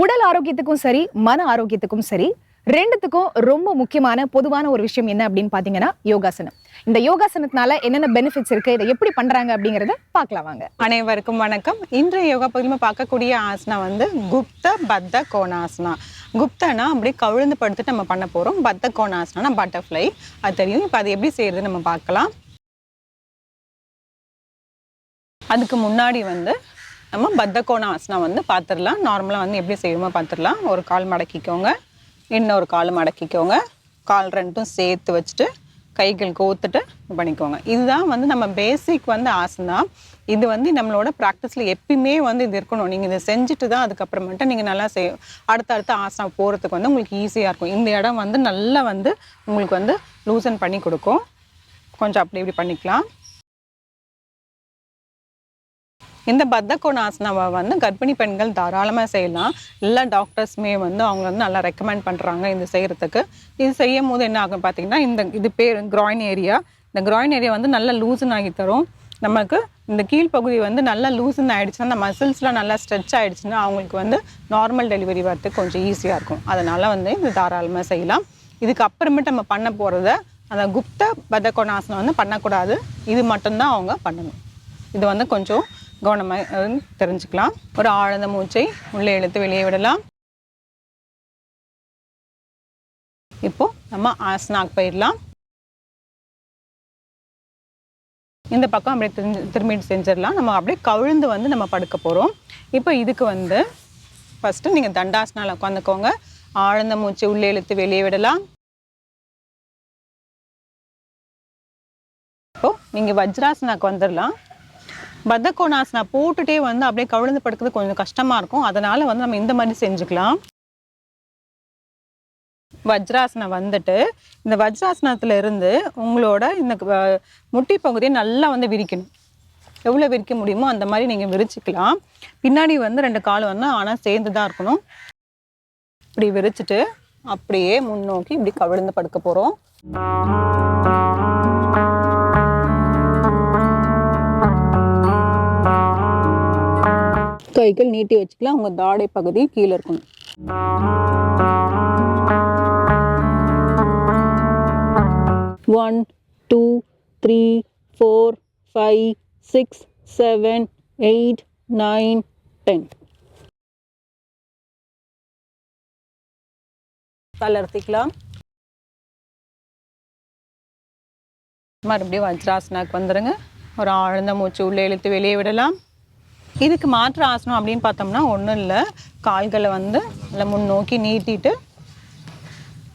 உடல் ஆரோக்கியத்துக்கும் சரி மன ஆரோக்கியத்துக்கும் சரி ரெண்டுத்துக்கும் ரொம்ப முக்கியமான பொதுவான ஒரு விஷயம் என்ன அப்படின்னு பாத்தீங்கன்னா யோகாசனம். இந்த யோகாசனத்தினால என்னென்ன பெனிஃபிட்ஸ் இருக்கு இதை எப்படி பண்றாங்க அப்படிங்கறத பார்க்கலாம் வாங்க. அனைவருக்கும் வணக்கம். இன்றைய யோகா பகுதியில் பார்க்கக்கூடிய ஆசனா வந்து குப்த பத்த கோணாசனா. குப்தனா அப்படியே கவிழ்ந்து படுத்துட்டு நம்ம பண்ண போகிறோம் பத்த கோணாசனா பட்டர்ஃப்ளை அது தெரியும். இப்போ அது எப்படி செய்யறது நம்ம பார்க்கலாம். அதுக்கு முன்னாடி வந்து நம்ம பத்த ஆசனம் வந்து பார்த்துடலாம் நார்மலாக வந்து எப்படி செய்யணுமோ பார்த்துடலாம் ஒரு கால் மடக்கிக்கோங்க. இன்னொரு கால் மடக்கிக்கோங்க. கால் ரெண்டும் சேர்த்து வச்சுட்டு கைகள் கோத்துட்டு பண்ணிக்கோங்க. இதுதான் வந்து நம்ம பேசிக் வந்து ஆசனா இது வந்து நம்மளோட ப்ராக்டிஸில் எப்பயுமே வந்து இது இருக்கணும். நீங்கள் இதை செஞ்சுட்டு தான் அதுக்கப்புறமேட்டு நீங்கள் நல்லா செய் அடுத்தடுத்த ஆசனா போகிறதுக்கு வந்து உங்களுக்கு ஈஸியாக இருக்கும். இந்த இடம் வந்து நல்லா வந்து உங்களுக்கு வந்து லூசன் பண்ணி கொடுக்கும். கொஞ்சம் அப்படி இப்படி பண்ணிக்கலாம். இந்த பத்தகோண வந்து கர்ப்பிணி பெண்கள் தாராளமாக செய்யலாம். எல்லா டாக்டர்ஸுமே வந்து அவங்க வந்து நல்லா ரெக்கமெண்ட் பண்ணுறாங்க இது செய்கிறதுக்கு இது செய்யும் போது என்ன ஆகும் பார்த்தீங்கன்னா இந்த இது பேர் கிராயின் ஏரியா இந்த கிராயின் ஏரியா வந்து நல்லா லூசன் ஆகி தரும். நமக்கு இந்த கீழ்ப்பகுதி வந்து நல்லா லூசன் ஆகிடுச்சுன்னா அந்த மசில்ஸ்லாம் நல்லா ஸ்ட்ரெச் ஆகிடுச்சுன்னா அவங்களுக்கு வந்து நார்மல் டெலிவரி வரதுக்கு கொஞ்சம் ஈஸியாக இருக்கும். அதனால் வந்து இது தாராளமாக செய்யலாம். இதுக்கு அப்புறமேட்டு நம்ம பண்ண போகிறத அந்த குப்த பதகோணாசனம் வந்து பண்ணக்கூடாது. இது மட்டும்தான் அவங்க பண்ணணும். இது வந்து கொஞ்சம் கவனமாக தெரிஞ்சுக்கலாம். ஒரு ஆழ்ந்த மூச்சை உள்ளே இழுத்து வெளியே விடலாம். இப்போ நம்ம ஆசனாக் போயிடலாம். இந்த பக்கம் அப்படியே திரும்பி திரும்பிட்டு செஞ்சிடலாம். நம்ம அப்படியே கவிழ்ந்து வந்து நம்ம படுக்க போகிறோம் இப்போ இதுக்கு வந்து ஃபஸ்ட்டு நீங்கள் தண்டாசனால் உட்காந்துக்கோங்க. ஆழ்ந்த மூச்சை உள்ளே இழுத்து வெளியே விடலாம். இப்போ நீங்கள் வஜ்ராசனாக்கு வந்துடலாம். பத்தகோணாசனா போட்டுட்டே வந்து அப்படியே கவிழ்ந்து படுக்கிறது கொஞ்சம் கஷ்டமாக இருக்கும். அதனால வந்து நம்ம இந்த மாதிரி செஞ்சுக்கலாம். வஜ்ராசனம் வந்துட்டு இந்த வஜ்ராசனத்துல இருந்து உங்களோட இந்த முட்டி பகுதியை நல்லா வந்து விரிக்கணும். எவ்வளோ விரிக்க முடியுமோ அந்த மாதிரி நீங்கள் விரிச்சுக்கலாம். பின்னாடி வந்து ரெண்டு கால் வந்து ஆனால் சேர்ந்து தான் இருக்கணும். இப்படி விரிச்சிட்டு அப்படியே முன்னோக்கி இப்படி கவிழ்ந்து படுக்க போகிறோம் கைகள் நீட்டி வச்சுக்கலாம். உங்கள் தாடை பகுதி கீழே இருக்கணும். One two three four five six seven eight nine ten தளர்த்திக்கலாம். மறுபடியும் வஜ்ராசனாக்கு வந்துடுங்க ஒரு ஆழ்ந்த மூச்சு உள்ளே இழுத்து வெளியே விடலாம். இதுக்கு மாற்று ஆசனம் அப்படின்னு பார்த்தோம்னா ஒன்றும் இல்லை. கால்களை வந்து நல்லா முன்னோக்கி நீட்டிட்டு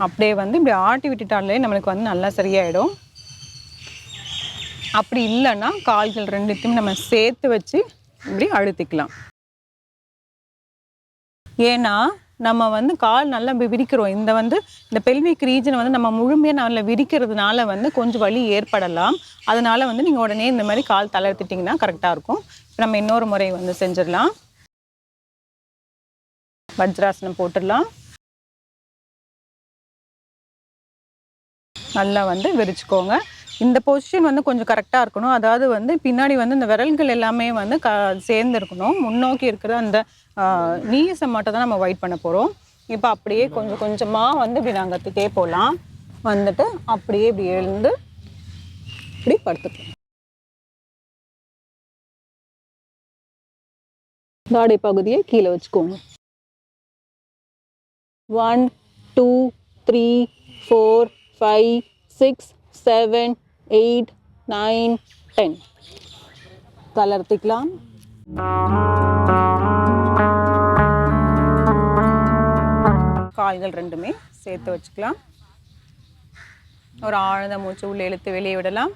அப்படியே வந்து இப்படி ஆட்டி விட்டுட்டாலே நம்மளுக்கு வந்து நல்லா சரியாயிடும். அப்படி இல்லைன்னா கால்கள் ரெண்டுத்தையும் நம்ம சேர்த்து வச்சு இப்படி அழுத்திக்கலாம். ஏன்னா நம்ம வந்து கால் நல்லா விரிக்கிறோம். இந்த வந்து இந்த பெல்விக் ரீஜனை வந்து நம்ம முழுமையாக நல்லா விரிக்கிறதுனால வந்து கொஞ்சம் வலி ஏற்படலாம். அதனால வந்து நீங்கள் உடனே இந்த மாதிரி கால் தளர்த்திட்டிங்கன்னா கரெக்டாக இருக்கும். இப்போ நம்ம இன்னொரு முறை வந்து செஞ்சிடலாம். வஜ்ராசனம் போட்டுடலாம். நல்லா வந்து விரிச்சுக்கோங்க. இந்த பொசிஷன் வந்து கொஞ்சம் கரெக்டாக இருக்கணும். அதாவது வந்து பின்னாடி வந்து இந்த விரல்கள் எல்லாமே வந்து க சேர்ந்து இருக்கணும் முன்னோக்கி இருக்கிற அந்த நீஸை மட்டும் தான் நம்ம ஒயிட் பண்ண போகிறோம் இப்போ அப்படியே கொஞ்சம் கொஞ்சமாக வந்து இப்படி நாங்கள் கத்திட்டே போகலாம் வந்துட்டு அப்படியே இப்படி எழுந்து இப்படி படுத்துக்கலாம். தாடை பகுதியை கீழே வச்சுக்கோங்க. One two three four five six seven eight nine ten. தளர்த்திக்கலாம் கால்கள் ரெண்டுமே சேர்த்து வச்சுக்கலாம். ஒரு ஆழ்ந்த மூச்சு உள்ளே இழுத்து வெளியே விடலாம்.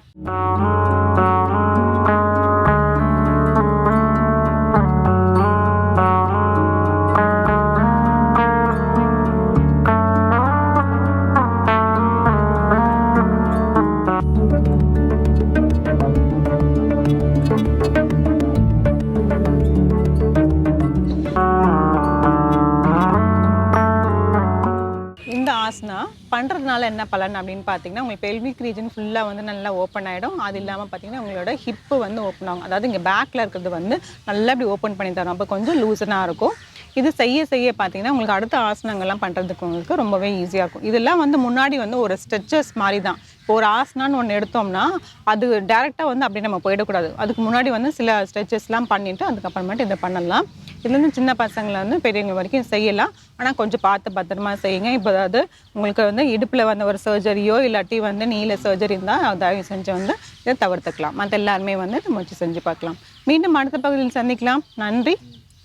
பண்ணுறதுனால என்ன பலன் அப்படின்னு பார்த்தீங்கன்னா உங்களுக்கு பெல்விக் ரீஜன் ஃபுல்லாக வந்து நல்லா ஓப்பன் ஆகிடும் அது இல்லாமல் பார்த்தீங்கன்னா உங்களோட ஹிப்பு வந்து ஓப்பன் ஆகும். அதாவது இங்கே பேக்கில் இருக்கிறது வந்து நல்லா இப்படி ஓப்பன் பண்ணி தரும். அப்போ கொஞ்சம் லூசனாக இருக்கும். இது செய்ய செய்ய பார்த்தீங்கன்னா உங்களுக்கு அடுத்த ஆசனங்கள்லாம் பண்ணுறதுக்கு உங்களுக்கு ரொம்பவே ஈஸியாக இருக்கும். இதெல்லாம் வந்து முன்னாடி வந்து ஒரு ஸ்ட்ரெச்சஸ் மாதிரி தான் இப்போ ஒரு ஆசனான்னு ஒன்று எடுத்தோம்னா அது டேரெக்டாக வந்து அப்படி நம்ம போயிடக்கூடாது. அதுக்கு முன்னாடி வந்து சில ஸ்ட்ரெச்சஸ்லாம் பண்ணிவிட்டு அதுக்கப்புறமேட்டு இதை பண்ணலாம். இதுலேருந்து சின்ன பசங்களை வந்து பெரியவங்க வரைக்கும் செய்யலாம். ஆனால் கொஞ்சம் பார்த்து பத்திரமா செய்யுங்க. இப்போ அதாவது உங்களுக்கு வந்து இடுப்பில் வந்த ஒரு சர்ஜரியோ இல்லாட்டி வந்து நீல சர்ஜரி இருந்தால் தயவு செஞ்சு வந்து இதை தவிர்த்துக்கலாம். மற்ற எல்லாருமே வந்து இதை வச்சு செஞ்சு பார்க்கலாம். மீண்டும் அடுத்த பகுதியில் சந்திக்கலாம். நன்றி.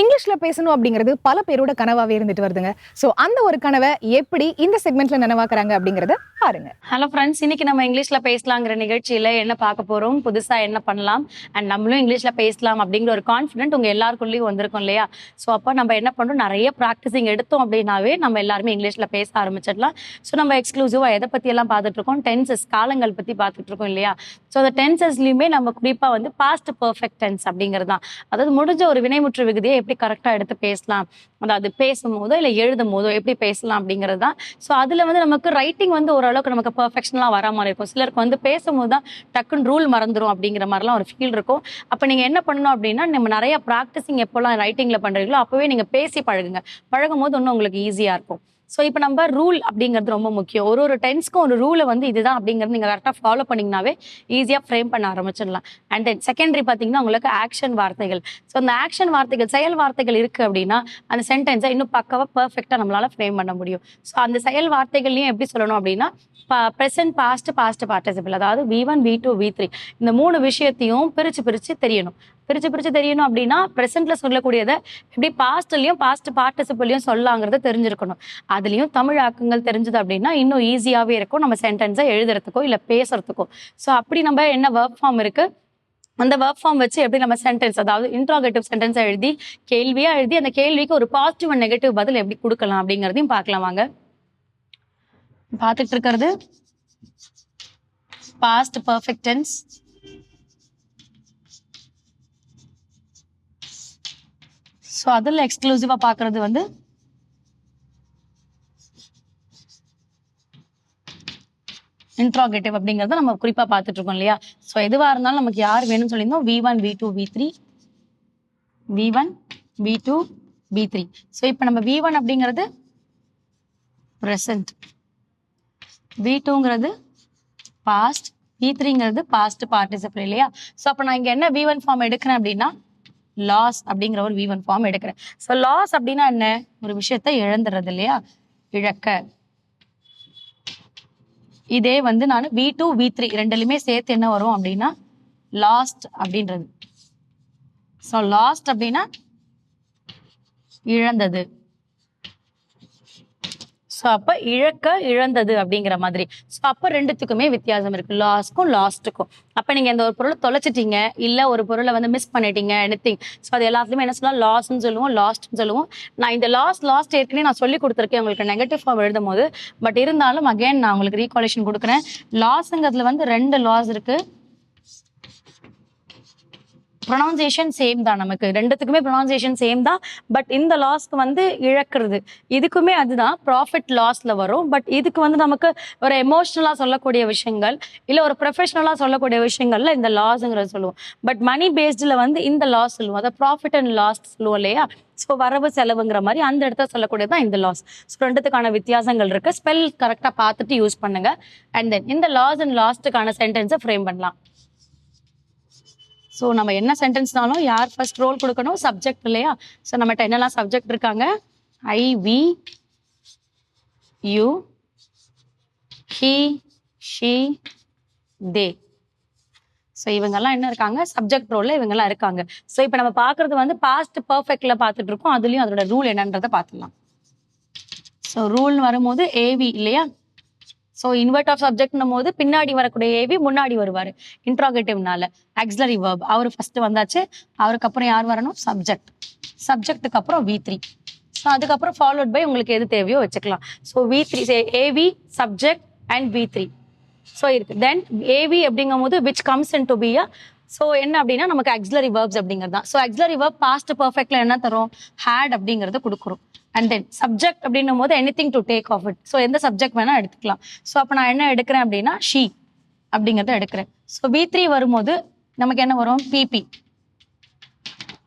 இங்கிலீஷ்ல பேசணும் அப்படிங்கிறது பல பேரோட கனவாகவே இருந்துட்டு வருதுங்க. ஸோ அந்த ஒரு கனவை எப்படி இந்த செக்மெண்ட்ல நனவாக்குறாங்க அப்படிங்கறத பாருங்க. ஹலோ ஃப்ரெண்ட்ஸ் இன்னைக்கு நம்ம இங்கிலீஷ்ல பேசலாங்கிற நிகழ்ச்சியில என்ன பார்க்க போறோம்? புதுசா என்ன பண்ணலாம்? அண்ட் நம்மளும் இங்கிலீஷ்ல பேசலாம் அப்படிங்கிற ஒரு கான்ஃபிடென்ட் உங்க எல்லாருக்குள்ளேயும் வந்திருக்கும் இல்லையா? ஸோ அப்போ நம்ம என்ன பண்ணுறோம் நிறைய ப்ராக்டிஸிங் எடுத்தோம் அப்படின்னாவே நம்ம எல்லாருமே இங்கிலீஷ்ல பேச ஆரம்பிச்சிடலாம். ஸோ நம்ம எக்ஸ்க்ளூசிவாக எதை பற்றியெல்லாம் எல்லாம் பார்த்துட்டு இருக்கோம் டென்சஸ் காலங்கள் பத்தி பார்த்துட்ருக்கோம் இல்லையா? ஸோ அந்த டென்சஸ்லயுமே நம்ம குறிப்பாக வந்து பாஸ்ட் பர்ஃபெக்ட் டென்ஸ் அப்படிங்கிறது தான் அதாவது முடிஞ்ச ஒரு வினைமுற்று விகுதியை எப்படி கரெக்டாக எடுத்து பேசலாம்? அதாவது பேசும்போதோ இல்லை எழுதும் போதோ எப்படி பேசலாம் அப்படிங்கிறது தான் ஸோ அதில் வந்து நமக்கு ரைட்டிங் வந்து ஓரளவுக்கு நமக்கு பர்ஃபெக்ஷனலாக வர மாதிரி இருக்கும். சிலருக்கு வந்து பேசும்போது தான் டக்குன்னு ரூல் மறந்துடும் அப்படிங்கிற மாதிரிலாம் ஒரு ஃபீல் இருக்கும். அப்போ நீங்கள் என்ன பண்ணணும் அப்படின்னா நம்ம நிறைய ப்ராக்டிஸிங் எப்போல்லாம் ரைட்டிங்கில் பண்ணுறீங்களோ அப்போவே நீங்கள் பேசி பழகுங்க. பழகும் போது இன்னும் உங்களுக்கு ஈஸியாக இருக்கும். ஸோ இப்போ நம்ம ரூல் அப்படிங்கிறது ரொம்ப முக்கியம். ஒரு ஒரு டென்ஸ்க்கும் ஒரு ரூலை வந்து இதுதான் அப்படிங்கிறது நீங்கள் கரெக்டாக ஃபாலோ பண்ணிங்கனாவே ஈஸியாக ஃப்ரேம் பண்ண ஆரம்பிச்சிடலாம். அண்ட் தென் செகண்டரி பார்த்தீங்கன்னா உங்களுக்கு ஆக்ஷன் வார்த்தைகள். ஸோ அந்த ஆக்ஷன் வார்த்தைகள் செயல் வார்த்தைகள் இருக்குது அப்படின்னா அந்த சென்டென்ஸை இன்னும் பக்கவாக பர்ஃபெக்டாக நம்மளால ஃப்ரேம் பண்ண முடியும். ஸோ அந்த செயல் வார்த்தைகள்லையும் எப்படி சொல்லணும் அப்படின்னா ப்ரெசன்ட் பாஸ்ட் பாஸ்ட் பார்ட்டிசிபிள் அதாவது V one V two V three இந்த மூணு விஷயத்தையும் பிரித்து பிரித்து தெரியணும். பிரித்து பிரித்து தெரியணும் அப்படின்னா ப்ரெசென்ட்டில் சொல்லக்கூடியதை எப்படி பாஸ்ட்லையும் பாஸ்ட் பார்ட்டிசிபிள்லையும் சொல்லாங்கிறத தெரிஞ்சிருக்கணும். அதுலேயும் தமிழ் ஆக்கங்கள் தெரிஞ்சது அப்படின்னா இன்னும் ஈஸியாகவே இருக்கும். நம்ம சென்டென்ஸை எழுதுறதுக்கோ இல்லை பேசுறதுக்கோ. ஸோ அப்படி நம்ம என்ன ஒர்க் ஃபார்ம் இருக்குது அந்த ஒர்க் ஃபார்ம் வச்சு எப்படி நம்ம சென்டென்ஸ் அதாவது இன்ட்ராகேட்டிவ் சென்டென்ஸை எழுதி கேள்வியாக எழுதி அந்த கேள்விக்கு ஒரு பாசிட்டிவ் அண்ட் நெகட்டிவ் பதில் எப்படி கொடுக்கலாம் அப்படிங்கிறதையும் பார்க்கலாம் வாங்க. பார்த்துட்டு இருக்கிறது பாஸ்ட் பர்ஃபெக்ட் டென்ஸ் ஸோ அதில் எக்ஸ்க்ளூசிவாக பார்க்கறது வந்து இன்ட்ராகேட்டிவ் அப்படிங்கிறத நம்ம குறிப்பாக பார்த்துட்டு இருக்கோம் இல்லையா? ஸோ எதுவாக இருந்தாலும் நமக்கு யார் வேணும்னு சொல்லியிருந்தோம்? V one V two V three V one V two V three so இப்போ நம்ம வி ஒன் அப்படிங்கிறது ப்ரெசன்ட் வி டூங்கிறது பாஸ்ட் வி த்ரீங்கிறது பாஸ்ட் பார்ட்டிசிபிள் இல்லையா? ஸோ அப்போ நான் இங்கே என்ன வி ஒன் ஃபார்ம் எடுக்கிறேன் அப்படின்னா லாஸ் அப்படிங்கிற ஒரு வி ஒன் ஃபார்ம் எடுக்கிறேன். ஸோ லாஸ் அப்படின்னா என்ன? ஒரு விஷயத்த இழந்துடுறது இல்லையா? இழக்க. இதே வந்து நான் வி டூ வி த்ரீ ரெண்டுலையுமே சேர்த்து என்ன வரும் அப்படின்னா லாஸ்ட் அப்படின்றது. ஸோ லாஸ்ட் அப்படின்னா இழந்தது. ஸோ அப்போ இழக்க இழந்தது அப்படிங்கிற மாதிரி. ஸோ அப்போ ரெண்டுத்துக்குமே வித்தியாசம் இருக்கு. லாஸ்க்கும் லாஸ்ட்டுக்கும் அப்போ நீங்கள் இந்த ஒரு பொருளை தொலைச்சிட்டீங்க இல்லை ஒரு பொருளை வந்து மிஸ் பண்ணிட்டீங்க எனித்திங் ஸோ அது எல்லாத்துலேயுமே என்ன சொல்லலாம் லாஸ்ன்னு சொல்லுவோம் லாஸ்ட்னு சொல்லுவோம். நான் இந்த லாஸ் லாஸ்ட் ஏற்கனவே நான் சொல்லி கொடுத்துருக்கேன். உங்களுக்கு நெகட்டிவ் ஃபார்ம் எழுதும் போது பட் இருந்தாலும் அகைன் நான் உங்களுக்கு ரீகாலேஷன் கொடுக்குறேன். லாஸுங்கிறதுல வந்து ரெண்டு லாஸ் இருக்குது ப்ரொனவுன்சியேஷன் சேம் தான் நமக்கு. ரெண்டுத்துக்குமே ப்ரொனவுன்சியேஷன் சேம் தான். பட் இந்த லாஸ்க்கு வந்து இழக்கிறது. இதுக்குமே அதுதான் ப்ராஃபிட் லாஸ்ல வரும். பட் இதுக்கு வந்து நமக்கு ஒரு எமோஷ்னலாக சொல்லக்கூடிய விஷயங்கள் இல்லை ஒரு ப்ரொஃபஷனலாக சொல்லக்கூடிய விஷயங்கள்ல இந்த லாஸ்ங்கிறத சொல்லுவோம். பட் மணி பேஸ்டில் வந்து இந்த லாஸ் சொல்லுவோம். அதை ப்ராஃபிட் அண்ட் லாஸ் சொல்லுவோம் இல்லையா? ஸோ வரவு செலவுங்கிற மாதிரி அந்த இடத்த சொல்லக்கூடியது தான் இந்த லாஸ் ஸோ ரெண்டுத்துக்கான வித்தியாசங்கள் இருக்கு. ஸ்பெல் கரெக்டாக பார்த்துட்டு யூஸ் பண்ணுங்க. அண்ட் தென் இந்த லாஸ் அண்ட் லாஸ்ட்டுக்கான சென்டென்ஸை ஃப்ரேம் பண்ணலாம். ஸோ நம்ம என்ன சென்டென்ஸ்னாலும் யார் ஃபர்ஸ்ட் ரோல் கொடுக்கணும்? சப்ஜெக்ட் இல்லையா? ஸோ நம்மகிட்ட என்னெல்லாம் சப்ஜெக்ட் இருக்காங்க? I we you he she they so இவங்கெல்லாம் என்ன இருக்காங்க? சப்ஜெக்ட் ரோலில் இவங்கெல்லாம் இருக்காங்க. ஸோ இப்போ நம்ம பார்க்குறது வந்து பாஸ்ட் பர்ஃபெக்டில் பார்த்துட்டு இருக்கோம். அதுலேயும் அதோட ரூல் என்னன்றதை பார்த்துக்கலாம் ஸோ ரூல்னு வரும்போது ஏவி இல்லையா? ஸோ இன்வெர்ட் ஆஃப் சப்ஜெக்ட்னும் போது பின்னாடி வரக்கூடிய ஏவி முன்னாடி வருவார். இன்ட்ராகேட்டிவ்னால ஆக்ஸிலரி வேர்ப் அவர் ஃபர்ஸ்ட் வந்தாச்சு. அவருக்கு அப்புறம் யார் வரணும்? சப்ஜெக்ட் சப்ஜெக்ட்டுக்கு அப்புறம் வி த்ரீ ஸோ அதுக்கப்புறம் ஃபாலோட் பை உங்களுக்கு எது தேவையோ வச்சுக்கலாம். So V three AV subject and V three so இருக்கு. தென் ஏவி அப்படிங்கும் போது which comes into be so என்ன அப்படின்னா நமக்கு ஆக்சிலரி வேர்ப்ஸ் அப்படிங்கிறது தான் ஸோ அக்ஸ்லரி வேர்ப் பாஸ்ட் பர்ஃபெக்ட்ல என்ன தரும்? ஹேட் அப்படிங்கிறது கொடுக்குறோம். அண்ட் தென் சப்ஜெக்ட் அப்படின்னும் போது anything to take off it so எந்த சப்ஜெக்ட் வேணால் எடுத்துக்கலாம். ஸோ அப்போ நான் என்ன எடுக்கிறேன் அப்படின்னா ஷீ அப்படிங்கிறத எடுக்கிறேன். ஸோ பி த்ரீ வரும்போது நமக்கு என்ன வரும்? பிபி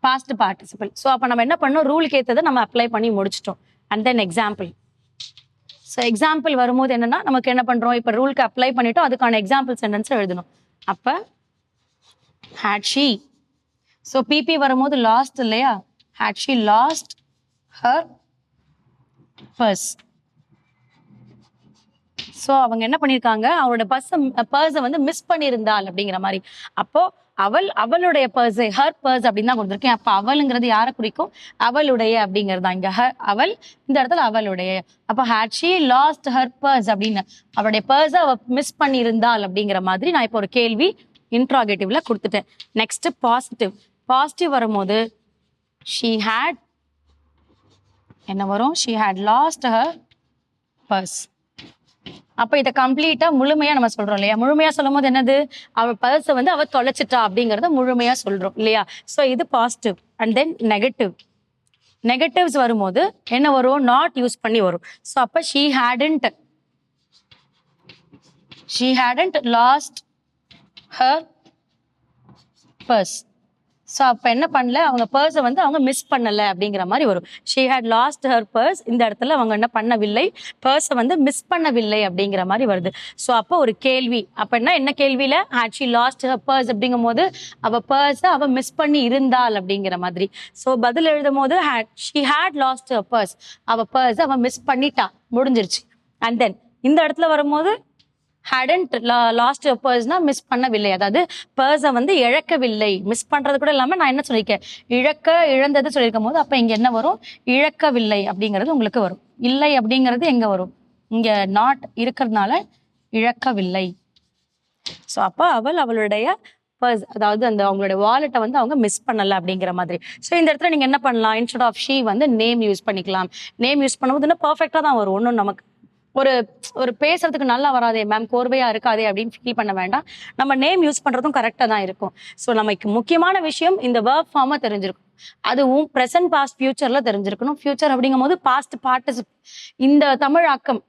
பாஸ்ட் பார்ட்டிசிபிள் ஸோ அப்போ நம்ம என்ன பண்ணோம்? ரூலுக்கு ஏற்றதை நம்ம அப்ளை பண்ணி முடிச்சிட்டோம். And then example so example வரும்போது என்னன்னா நமக்கு என்ன பண்ணுறோம் இப்போ ரூலுக்கு அப்ளை பண்ணிட்டோம். அதுக்கான எக்ஸாம்பிள் சென்டென்ஸ் எழுதணும். அப்போ ஹேட் ஷீ ஸோ பிபி வரும்போது லாஸ்ட் இல்லையா? Had she lost her purse so அவங்க என்ன பண்ணியிருக்காங்க அவரோட பர்ஸை பர்ஸை வந்து மிஸ் பண்ணியிருந்தாள் அப்படிங்கிற மாதிரி. அப்போ அவள் அவளுடைய பர்ஸ் ஹர் பர்ஸ் அப்படின்னு தான் கொடுத்துருக்கேன். அப்போ அவளுங்கிறது யாரை குறிக்கும்? அவளுடைய அப்படிங்கிறது தான். இங்கே ஹ அவள் இந்த இடத்துல அவளுடைய. அப்போ had she lost her purse அப்படின்னு அவளுடைய பர்ஸை அவ மிஸ் பண்ணியிருந்தாள் அப்படிங்கிற மாதிரி நான் இப்போ ஒரு கேள்வி இன்ட்ராகேட்டிவ்ல கொடுத்துட்டேன். நெக்ஸ்ட் பாசிட்டிவ் பாசிட்டிவ் வரும்போது ஷீ ஹேட் என்ன வரும்? She had lost her purse அப்போ இதை கம்ப்ளீட்டாக முழுமையாக நம்ம சொல்கிறோம் இல்லையா? முழுமையாக சொல்லும் போது என்னது? அவள் பர்ஸை வந்து அவள் தொலைச்சிட்டா அப்படிங்கிறத முழுமையாக சொல்கிறோம் இல்லையா? ஸோ இது positive and then negative negatives வரும்போது என்ன வரும்? நாட் யூஸ் பண்ணி வரும். ஸோ அப்போ she hadn't she hadn't lost her purse so அப்போ என்ன பண்ணல? அவங்க பர்ஸை வந்து அவங்க மிஸ் பண்ணலை அப்படிங்கிற மாதிரி வரும். She had lost her purse இந்த இடத்துல அவங்க என்ன பண்ணவில்லை? பர்ஸை வந்து மிஸ் பண்ணவில்லை அப்படிங்கிற மாதிரி வருது. ஸோ அப்போ ஒரு கேள்வி. அப்படின்னா என்ன? கேள்வியில்? Had she lost her purse அப்படிங்கும் போது அவள் பர்ஸை அவள் மிஸ் பண்ணி இருந்தாள் அப்படிங்கிற மாதிரி. ஸோ பதில் எழுதும் போது had she had lost her purse அவள் பர்ஸை அவள் மிஸ் பண்ணிட்டா. முடிஞ்சிருச்சு. அண்ட் தென் இந்த இடத்துல வரும்போது ஹேடன்ட் லாஸ்ட் பர்ஸ்னா மிஸ் பண்ணவில்லை. அதாவது பர்ஸை வந்து இழக்கவில்லை. மிஸ் பண்ணுறது கூட இல்லாமல் நான் என்ன சொல்லியிருக்கேன்? இழக்க இழந்தது சொல்லியிருக்கும் போது அப்போ இங்கே என்ன வரும்? இழக்கவில்லை அப்படிங்கிறது உங்களுக்கு வரும். இல்லை அப்படிங்கிறது எங்கே வரும்? இங்கே நாட் இருக்கிறதுனால இழக்கவில்லை. ஸோ அப்போ அவள் அவளுடைய பர்ஸ் அதாவது அந்த அவங்களுடைய வாலெட்டை வந்து அவங்க மிஸ் பண்ணல அப்படிங்கிற மாதிரி. ஸோ இந்த இடத்துல நீங்கள் என்ன பண்ணலாம்? இன்ஸ்டெட் ஆஃப் ஷீ வந்து நேம் யூஸ் பண்ணிக்கலாம். நேம் யூஸ் பண்ணும்போது இன்னும் பர்ஃபெக்டாக தான் வரும். ஒன்றும் நமக்கு ஒரு ஒரு பேசுறதுக்கு நல்லா வராதே மேம் கோர்வையா இருக்காதே அப்படின்னு ஃபீல் பண்ண வேண்டாம். நம்ம நேம் யூஸ் பண்றதும் கரெக்டா தான் இருக்கும். ஸோ நமக்கு முக்கியமான விஷயம் இந்த வேர்ப் ஃபார்மா தெரிஞ்சிருக்கும் அதுவும் ப்ரெசன்ட் பாஸ்ட் ஃபியூச்சர்ல தெரிஞ்சிருக்கணும். ஃபியூச்சர் அப்படிங்கும் போது பாஸ்ட் பார்ட்டிசிப் இந்த தமிழாக்கம்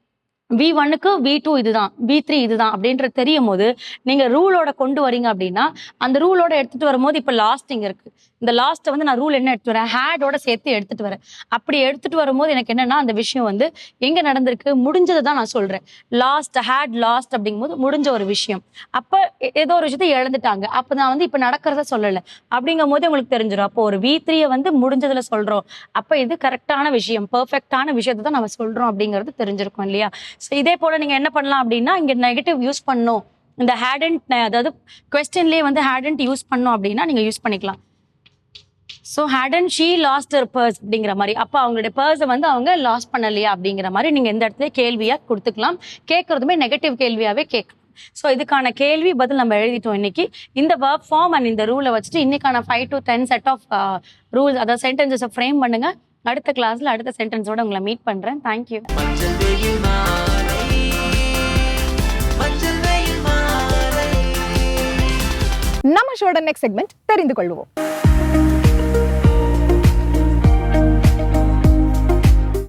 வி ஒன்னுக்கு வி டூ இதுதான் வி த்ரீ இதுதான் அப்படின்ற தெரியும் போது நீங்க ரூலோட கொண்டு வரீங்க அப்படின்னா அந்த ரூலோட எடுத்துட்டு வரும்போது இப்ப லாஸ்ட் இங்க இருக்கு. இந்த லாஸ்ட்டை வந்து நான் ரூல் என்ன எடுத்து வரேன்? ஹேடோட சேர்த்து எடுத்துட்டு வரேன். அப்படி எடுத்துட்டு வரும்போது எனக்கு என்னன்னா அந்த விஷயம் வந்து எங்க நடந்திருக்கு? முடிஞ்சதை தான் நான் சொல்றேன். லாஸ்ட் ஹேட் லாஸ்ட் அப்படிங்கும்போது முடிஞ்ச ஒரு விஷயம். அப்ப ஏதோ ஒரு விஷயத்தை இழந்துட்டாங்க. அப்ப நான் வந்து இப்ப நடக்கிறத சொல்லல. அப்படிங்கும் போது உங்களுக்கு தெரிஞ்சிடும் அப்போ ஒரு வி த்ரீயை வந்து முடிஞ்சதுல சொல்றோம். அப்ப இது கரெக்டான விஷயம். பர்ஃபெக்டான விஷயத்தை தான் நம்ம சொல்றோம் அப்படிங்கிறது தெரிஞ்சிருக்கும் இல்லையா? ஸோ இதே போல நீங்க என்ன பண்ணலாம் அப்படின்னா இங்க நெகட்டிவ் யூஸ் பண்ணும் இந்த ஹேடன்ட் அதாவது கொஸ்டின்லேயே வந்து ஹேடன்ட் யூஸ் பண்ணோம் அப்படின்னா நீங்கள் யூஸ் பண்ணிக்கலாம். So hadn't she lost her purse அப்படிங்கிற மாதிரி. அப்போ அவங்களுடைய பர்ஸை வந்து அவங்க லாஸ் பண்ணலையா அப்படிங்கிற மாதிரி நீங்க எந்த இடத்துல கேள்வியா கொடுத்துக்கலாம். கேட்கறதுமே நெகட்டிவ் கேள்வியாவே கேட்கலாம். ஸோ இதுக்கான கேள்வி பதில் நம்ம எழுதிட்டோம் இன்னைக்கு. இந்த ஒர்க் ஃபார்ம் அண்ட் இந்த ரூலை வச்சுட்டு இன்னைக்கான five to ten set of rules அதாவது சென்டென்சஸை ஃப்ரேம் பண்ணுங்க. அடுத்த கிளாஸ்ல அடுத்த சென்டென்ஸோட உங்களை மீட் பண்றேன். தேங்க்யூ நம்ம ஷோட நெக்ஸ்ட் செக்மெண்ட் தெரிந்து கொள்வோம்.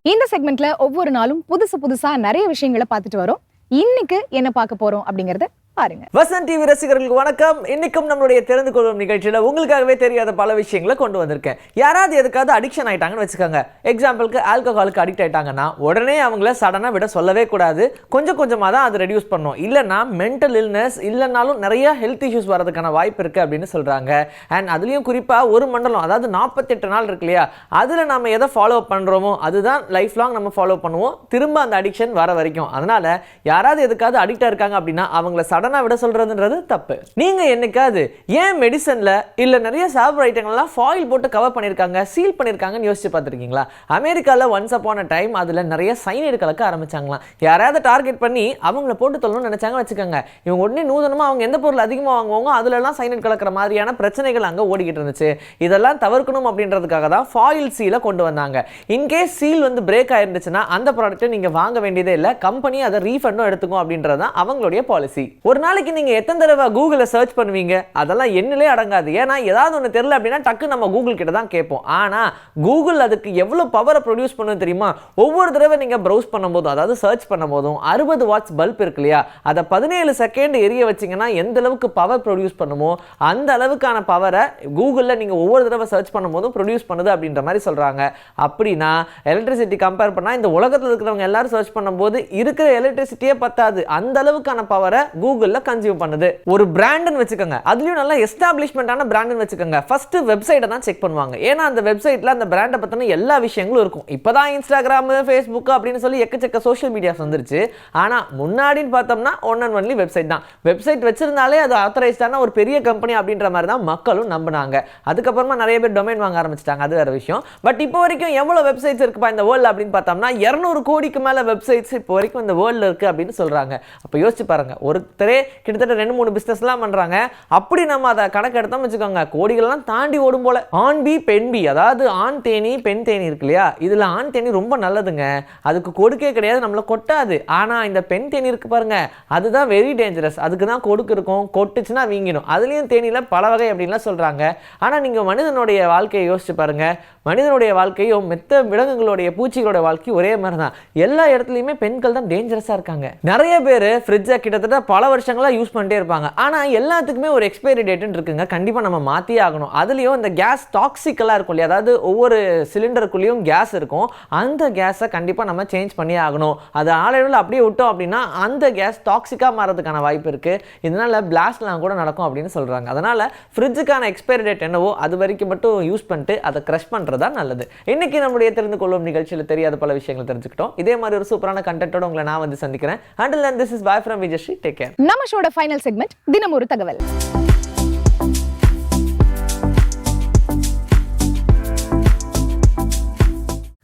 இந்த செக்மெண்ட்ல ஒவ்வொரு நாளும் புதுசு புதுசா நிறைய விஷயங்களை பார்த்துட்டு வரோம். இன்னைக்கு என்ன பார்க்க போறோம் அப்படிங்கறத பாருங்க. வசந்த் டிவி ரசிகர்களுக்கு வணக்கம். இன்னைக்கும் நம்மளுடைய தெரிந்து கொள்ளும் நிகழ்ச்சியில் உங்களுக்காகவே தெரியாத பல விஷயங்களை கொண்டு வந்திருக்கேன். யாராவது எதுக்காவது அடிக்ஷன் ஆயிட்டாங்கன்னு வச்சுக்கோங்க. எக்ஸாம்பிளுக்கு ஆல்கஹாலுக்கு அடிக்ட் ஆயிட்டாங்கன்னா உடனே அவங்கள சடனாக விட சொல்லவே கூடாது. கொஞ்சம் கொஞ்சமாக தான் அதை ரெடியூஸ் பண்ணும் இல்லைன்னா மென்டல் இல்னஸ் இல்லைனாலும் நிறைய ஹெல்த் இஷ்யூஸ் வரதுக்கான வாய்ப்பு இருக்குது அப்படின்னு சொல்கிறாங்க அண்ட் அதுலேயும் குறிப்பாக ஒரு மண்டலம் அதாவது நாற்பத்தெட்டு நாள் இருக்கு இல்லையா? அதில் நம்ம எதை ஃபாலோ பண்ணுறோமோ அதுதான் லைஃப் லாங் நம்ம ஃபாலோ பண்ணுவோம். திரும்ப அந்த அடிக்ஷன் வர வரைக்கும். அதனால யாராவது எதுக்காவது அடிக்டாக இருக்காங்க அப்படின்னா அவங்கள சடனாக விட சொல்கிறதுன்றது தப்பு. நீங்கள் என்னைக்காவது ஏன் மெடிசனில் இல்லை நிறைய சாப்பிட்ற ஐட்டங்கள்லாம் ஃபாயில் போட்டு கவர் பண்ணியிருக்காங்க சீல் பண்ணியிருக்காங்கன்னு யோசிச்சு பார்த்துருக்கீங்களா? அமெரிக்காவில் ஒன்ஸ் அப்பான டைம் அதில் நிறைய சைனைடு கலக்க ஆரம்பிச்சாங்களாம். யாராவது டார்கெட் பண்ணி அவங்கள போட்டு தொல்லணும்னு நினச்சாங்க வச்சுக்கோங்க. இவங்க உடனே நூதனமாக அவங்க எந்த பொருள் அதிகமாக வாங்குவாங்க அதுலலாம் சைனைடு கலக்கிற மாதிரியான பிரச்சனைகள் அங்கே ஓடிக்கிட்டு இருந்துச்சு. இதெல்லாம் தவிர்க்கணும் அப்படின்றதுக்காக தான் ஃபாயில் சீலை கொண்டு வந்தாங்க. இன்கேஸ் சீல் வந்து பிரேக் ஆயிருந்துச்சுன்னா அந்த ப்ராடக்ட்டை நீங்கள் வாங்க வேண்டியதே இல்லை கம்பெனி அதை ரீஃபண்டும் எடுத்துக்கும் அப்படின்றது தான் அவங்களுடைய பாலிசி ஒரு நாளைக்கு நீங்கள் எத்தனை தடவை கூகுளில் சர்ச் பண்ணுவீங்க? அதெல்லாம் எண்ணிலே அடங்காது. ஏன்னா ஏதாவது ஒன்று தெரில அப்படின்னா டக்கு நம்ம கூகுள் கிட்ட தான் கேட்போம். ஆனால் கூகுள் அதுக்கு எவ்வளோ பவரை ப்ரொடியூஸ் பண்ணும் தெரியுமா? ஒவ்வொரு தடவை நீங்கள் ப்ரௌஸ் பண்ணும்போதும் அதாவது சர்ச் பண்ணும்போதும் அறுபது வாட்ஸ் பல்ப் இருக்கு இல்லையா? அதை பதினேழு செகண்ட் எரிய வச்சீங்கன்னா எந்த அளவுக்கு பவர் ப்ரொடியூஸ் பண்ணுமோ அந்த அளவுக்கான பவரை கூகுளில் நீங்கள் ஒவ்வொரு தடவை சர்ச் பண்ணும்போதும் ப்ரொடியூஸ் பண்ணுது அப்படின்ற மாதிரி சொல்கிறாங்க அப்படின்னா எலக்ட்ரிசிட்டி கம்பேர் பண்ணால் இந்த உலகத்தில் இருக்கிறவங்க எல்லாரும் சர்ச் பண்ணும்போது இருக்கிற எலக்ட்ரிசிட்டியே பத்தாது. அந்த அளவுக்கான பவரை கூகுள் கூகுளில் கன்சியூம் பண்ணுது. ஒரு பிராண்டுன்னு வச்சுக்கோங்க. அதுலயும் நல்லா எஸ்டாப்ளிஷ்மெண்ட்டான பிராண்டுன்னு வச்சுக்கோங்க. ஃபர்ஸ்ட் வெப்சைட்டை தான் செக் பண்ணுவாங்க. ஏன்னா அந்த வெப்சைட்டில் அந்த பிராண்டை பற்றின எல்லா விஷயங்களும் இருக்கும். இப்போதான் இன்ஸ்டாகிராமு ஃபேஸ்புக் அப்படின்னு சொல்லி எக்கச்சக்க சோஷியல் மீடியாஸ் வந்துருச்சு. ஆனால் முன்னாடின்னு பார்த்தோம்னா ஒன் அண்ட் ஒன்லி வெப்சைட் தான். வெப்சைட் வச்சிருந்தாலே அது ஆத்தரைஸ்டான ஒரு பெரிய கம்பெனி அப்படின்ற மாதிரி தான் மக்களும் நம்பினாங்க. அதுக்கப்புறமா நிறைய பேர் டொமைன் வாங்க ஆரம்பிச்சிட்டாங்க. அது வேற விஷயம். பட் இப்போ வரைக்கும் எவ்வளோ வெப்சைட்ஸ் இருக்குப்பா இந்த வேர்ல்டு அப்படின்னு பார்த்தோம்னா இரநூறு கோடிக்கு மேலே வெப்சைட்ஸ் இப்போ வரைக்கும் இந்த வேர்ல்டில் இருக்குது அப்படின்னு சொல்கிறாங்க அப்போ யோசிச்சு பாருங்க. ஒருத்தரே கிட்டத்தட்ட ரெண்டு மூணு பிஸ்னஸ்லாம் பண்ணுறாங்க அப்படி நம்ம அதை கணக்கு எடுத்தோம் வச்சுக்கோங்க. கோடிகள்லாம் தாண்டி ஓடும் போல. ஆண் பி பெண் பி. அதாவது ஆண் தேனி பெண் தேனி இருக்கு இல்லையா? இதில் ஆண் தேனி ரொம்ப நல்லதுங்க. அதுக்கு கொடுக்கே கிடையாது நம்மள கொட்டாது. ஆனால் இந்த பெண் தேனி இருக்கு பாருங்க. அதுதான் வெரி டேஞ்சரஸ் அதுக்கு தான் கொடுக்கு இருக்கும். கொட்டுச்சுன்னா வீங்கிடும். அதுலேயும் தேனியில் பல வகை அப்படின்லாம் சொல்கிறாங்க ஆனால் நீங்கள் மனிதனுடைய வாழ்க்கையை யோசிச்சு பாருங்க. மனிதனுடைய வாழ்க்கையும் மெத்த விலங்குகளுடைய பூச்சிகளோட வாழ்க்கையும் ஒரே மாதிரி தான் எல்லா இடத்துலையுமே பெண்கள் தான் டேஞ்சரஸாக இருக்காங்க. நிறைய பேர் ஃப்ரிட்ஜை கிட்டத்தட்ட பல வருஷங்களாக யூஸ் பண்ணிட்டே இருப்பாங்க. ஆனால் எல்லாத்துக்குமே ஒரு எக்ஸ்பைரி டேட்டுன்னு இருக்குங்க. கண்டிப்பாக நம்ம மாற்றியே ஆகணும். அதுலேயும் இந்த கேஸ் டாக்ஸிக்கலாக இருக்கும் இல்லையா? அதாவது ஒவ்வொரு சிலிண்டருக்குள்ளேயும் கேஸ் இருக்கும். அந்த கேஸை கண்டிப்பாக நம்ம சேஞ்ச் பண்ணியே ஆகணும். அது ஆலையில் அப்படியே விட்டோம் அப்படின்னா அந்த கேஸ் டாக்ஸிக்காக மாறதுக்கான வாய்ப்பு இருக்குது இதனால் பிளாஸ்ட்லாம் கூட நடக்கும் அப்படின்னு சொல்கிறாங்க அதனால் ஃப்ரிட்ஜுக்கான எக்ஸ்பைரி டேட் என்னவோ அது வரைக்கும் மட்டும் யூஸ் பண்ணிட்டு அதை க்ரஷ் பண்ணுறது தான் நல்லது. இன்றைக்கி நம்முடைய தெரிந்து கொள்ளும் நிகழ்ச்சியில் தெரியாத பல விஷயங்கள் தெரிஞ்சுக்கிட்டோம். இதே மாதிரி ஒரு சூப்பரான கண்டென்ட்டோட உங்களை நான் வந்து சந்திக்கிறேன். Until this is bye from Vijayashree take care நம்ம ஷோட ஃபைனல் செக்மெண்ட் தினம் ஒரு தகவல்.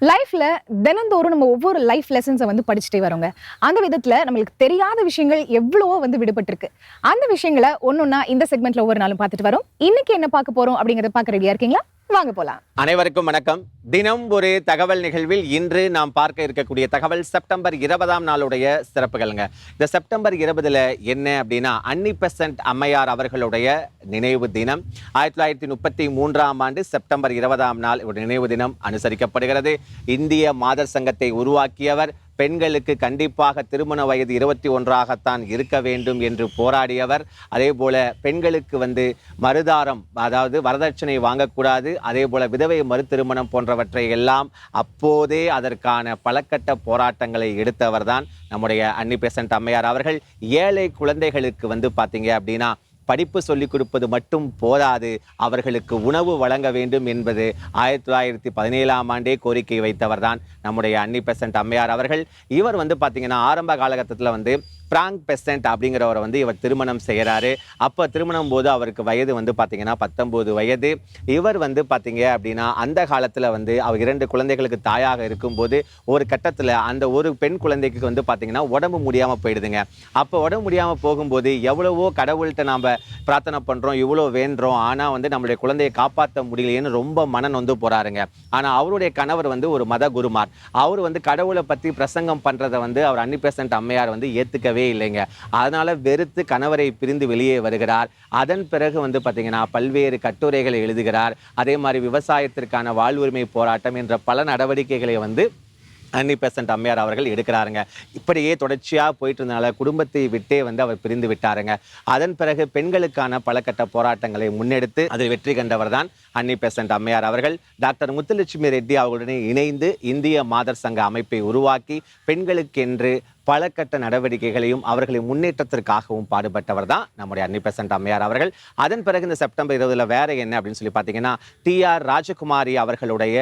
லைஃப்ல தினந்தோறும் நம்ம ஒவ்வொரு லைஃப் லெசன்ஸை வந்து படிச்சுட்டே வரோங்க. அந்த விதத்துல நம்மளுக்கு தெரியாத விஷயங்கள் எவ்வளவோ வந்து விடுபட்டிருக்கு. அந்த விஷயங்களை ஒன்னொன்னா இந்த செக்மெண்ட்ல ஒவ்வொரு நாளும் பார்த்துட்டு வரோம். இன்னைக்கு என்ன பார்க்க போறோம் அப்படிங்கறத பார்க்க ரெடியா இருக்கீங்களா? வாங்க போலாம். அனைவருக்கும் வணக்கம். தினம் ஒரு தகவல் நிகழ்வில் இன்று நாம் பார்க்க இருக்கக்கூடிய தகவல் செப்டம்பர் இருபதாம் நாளுடைய சிறப்புகள்ங்க. இந்த செப்டம்பர் இருபதுல என்ன அப்படின்னா அன்னி பெசன்ட் அம்மையார் அவர்களுடைய நினைவு தினம். ஆயிரத்தி தொள்ளாயிரத்தி முப்பத்தி மூன்றாம் ஆண்டு செப்டம்பர் இருபதாம் நாள். ஒரு நினைவு தினம் அனுசரிக்கப்படுகிறது. இந்திய மாதர் சங்கத்தை உருவாக்கியவர் பெண்களுக்கு கண்டிப்பாக திருமண வயது இருபத்தி ஒன்றாகத்தான் இருக்க வேண்டும் என்று போராடியவர். அதே போல பெண்களுக்கு வந்து மறுதாரம் அதாவது வரதட்சணை வாங்கக்கூடாது. அதே போல விதவை மறு திருமணம் போன்றவற்றை எல்லாம் அப்போதே அதற்கான பலக்கட்ட போராட்டங்களை எடுத்தவர் தான் நம்முடைய அன்னி பெசன்ட் அம்மையார் அவர்கள். ஏழை குழந்தைகளுக்கு வந்து பார்த்தீங்க அப்படின்னா படிப்பு சொல்லிக் கொடுப்பது மட்டும் போதாது அவர்களுக்கு உணவு வழங்க வேண்டும் என்பது ஆயிரத்தி தொள்ளாயிரத்தி பதினேழாம் ஆண்டே கோரிக்கை வைத்தவர் தான் நம்முடைய அன்னி பெசன்ட் அம்மையார் அவர்கள். இவர் வந்து பார்த்தீங்கன்னா ஆரம்ப காலகட்டத்தில் வந்து பிராங்க் பெசன்ட் அப்படிங்கிறவரை வந்து இவர் திருமணம் செய்கிறாரு அப்போ திருமணம் போது அவருக்கு வயது வந்து பார்த்தீங்கன்னா பத்தொம்போது வயது. இவர் வந்து பார்த்திங்க அப்படின்னா அந்த காலத்தில் வந்து அவர் இரண்டு குழந்தைகளுக்கு தாயாக இருக்கும்போது ஒரு கட்டத்தில் அந்த ஒரு பெண் குழந்தைக்கு வந்து பார்த்திங்கன்னா உடம்பு முடியாமல் போயிடுதுங்க. அப்போ உடம்பு முடியாமல் போகும்போது எவ்வளவோ கடவுள்கிட்ட நாம் பிரார்த்தனை பண்ணுறோம் இவ்வளோ வேண்டுறோம் ஆனால் வந்து நம்மளுடைய குழந்தையை காப்பாற்ற முடியலையேன்னு ரொம்ப மனம் வந்து போகிறாருங்க ஆனால் அவருடைய கணவர் வந்து ஒரு மத குருமார். அவர் வந்து கடவுளை பற்றி பிரசங்கம் பண்ணுறதை வந்து அவர் அன்னிபெசன்ட் அம்மையார் வந்து ஏற்றுக்கவே இல்லைங்க. அதனால் வெறுத்து கணவரை பிரிந்து வெளியே வருகிறார். அதன் பிறகு வந்து பார்த்திங்கன்னா பல்வேறு கட்டுரைகளை எழுதுகிறார். அதே மாதிரி விவசாயத்திற்கான வாழ்வுரிமை போராட்டம் என்ற பல நடவடிக்கைகளை வந்து அன்னி பெசன்ட் அம்மையார் அவர்கள் எடுக்கிறாருங்க. இப்படியே தொடர்ச்சியாக போயிட்டு இருந்தனால குடும்பத்தை விட்டே வந்து அவர் பிரிந்து விட்டாருங்க. அதன் பிறகு பெண்களுக்கான பலகட்ட போராட்டங்களை முன்னெடுத்து அதில் வெற்றி கண்டவர் தான் அன்னி பெசன்ட் அம்மையார் அவர்கள். டாக்டர் முத்துலட்சுமி ரெட்டி அவர்களுடன் இணைந்து இந்திய மாதர் சங்க அமைப்பை உருவாக்கி பெண்களுக்கென்று பல கட்ட நடவடிக்கைகளையும் அவர்களை முன்னேற்றத்திற்காகவும் பாடுபட்டவர் தான் நம்முடைய அன்னி பெசன்ட் அம்மையார் அவர்கள். அதன் பிறகு இந்த செப்டம்பர் இருபதுல வேற என்ன அப்படின்னு சொல்லி பார்த்தீங்கன்னா டி ஆர் ராஜகுமாரி அவர்களுடைய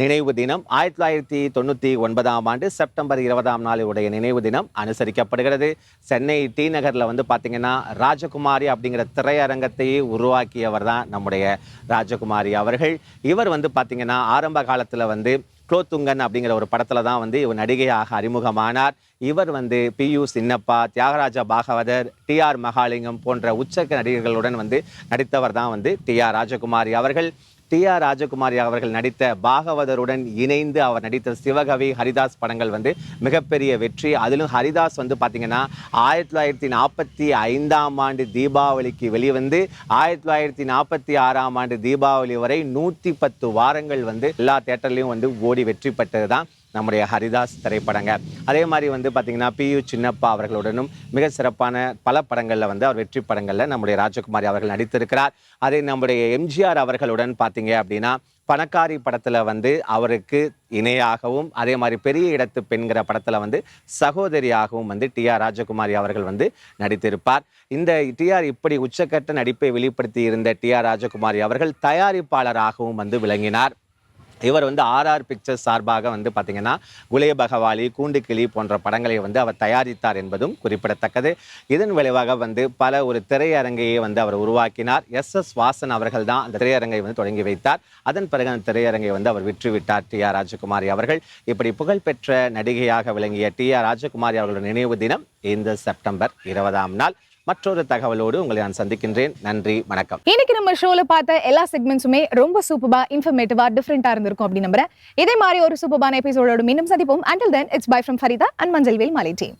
நினைவு தினம் ஆயிரத்தி தொள்ளாயிரத்தி தொண்ணூற்றி ஒன்பதாம் ஆண்டு செப்டம்பர் இருபதாம் நாளுடைய நினைவு தினம் அனுசரிக்கப்படுகிறது. சென்னை டி நகரில் வந்து பார்த்திங்கன்னா ராஜகுமாரி அப்படிங்கிற திரையரங்கத்தையே உருவாக்கியவர் தான் நம்முடைய ராஜகுமாரி அவர்கள். இவர் வந்து பார்த்திங்கன்னா ஆரம்ப காலத்தில் வந்து குலோத்துங்கன் அப்படிங்கிற ஒரு படத்தில் தான் வந்து இவர் நடிகையாக அறிமுகமானார். இவர் வந்து P U Chinnappa Thyagaraja Bhagavathar T R Mahalingam போன்ற உச்சக்க நடிகர்களுடன் வந்து நடித்தவர் தான் வந்து டி ஆர் ராஜகுமாரி அவர்கள். டி ஆர் ராஜகுமாரி அவர்கள் நடித்த பாகவதருடன் இணைந்து அவர் நடித்த சிவகவி ஹரிதாஸ் படங்கள் வந்து மிகப்பெரிய வெற்றி. அதிலும் ஹரிதாஸ் வந்து பார்த்தீங்கன்னா ஆயிரத்தி தொள்ளாயிரத்தி நாற்பத்தி ஐந்தாம் ஆண்டு தீபாவளிக்கு வெளிவந்து ஆயிரத்தி தொள்ளாயிரத்தி நாற்பத்தி ஆறாம் ஆண்டு தீபாவளி வரை நூற்றி பத்து வாரங்கள் வந்து எல்லா தேட்டர்லையும் வந்து ஓடி வெற்றி பெற்றது தான் நம்முடைய ஹரிதாஸ் திரைப்படங்க. அதே மாதிரி வந்து பார்த்திங்கன்னா பி யு சின்னப்பா அவர்களுடனும் மிக சிறப்பான பல படங்களில் வந்து அவர் வெற்றி படங்களில் நம்முடைய ராஜகுமாரி அவர்கள் நடித்திருக்கிறார். அதே நம்முடைய எம்ஜிஆர் அவர்களுடன் பார்த்தீங்க அப்படின்னா பணக்காரி படத்தில் வந்து அவருக்கு இணையாகவும் அதே மாதிரி பெரிய இடத்து பெண்கிற படத்தில் வந்து சகோதரியாகவும் வந்து டி ஆர் ராஜகுமாரி அவர்கள் வந்து நடித்திருப்பார். இந்த டிஆர் இப்படி உச்சக்கட்ட நடிப்பை வெளிப்படுத்தி இருந்த டி ஆர் ராஜகுமாரி அவர்கள் தயாரிப்பாளராகவும் வந்து விளங்கினார். இவர் வந்து ஆர்ஆர் பிக்சர்ஸ் சார்பாக வந்து பார்த்திங்கன்னா குலைய பகவாலி கூண்டுக்கிளி போன்ற படங்களை வந்து அவர் தயாரித்தார் என்பதும் குறிப்பிடத்தக்கது. இதன் விளைவாக வந்து பல ஒரு திரையரங்கையை வந்து அவர் உருவாக்கினார். எஸ் எஸ் வாசன் அவர்கள் தான் அந்த திரையரங்கை வந்து தொடங்கி வைத்தார். அதன் பிறகு அந்த திரையரங்கை வந்து அவர் விற்றுவிட்டார் டி ஆர் ராஜகுமாரி அவர்கள். இப்படி புகழ்பெற்ற நடிகையாக விளங்கிய டி ஆர் ராஜகுமாரி அவர்களுடைய நினைவு தினம் இந்த செப்டம்பர் இருபதாம் நாள். மற்றொரு தகவலோடு உங்களை நான் சந்திக்கின்றேன். நன்றி வணக்கம். இன்னைக்கு நம்ம ஷோல பார்த்த எல்லா செக்மெண்ட்ஸுமே ரொம்ப சூப்பரா இன்ஃபர்மேட்டிவா டிஃப்ரெண்டா இருந்திருக்கும் அப்படின்னு நம்புறேன். இதே மாதிரி ஒரு சூப்பரான எபிசோடோடு மீண்டும் சந்திப்போம். Until then it's bye from Faritha and Manjal Vel Maalai team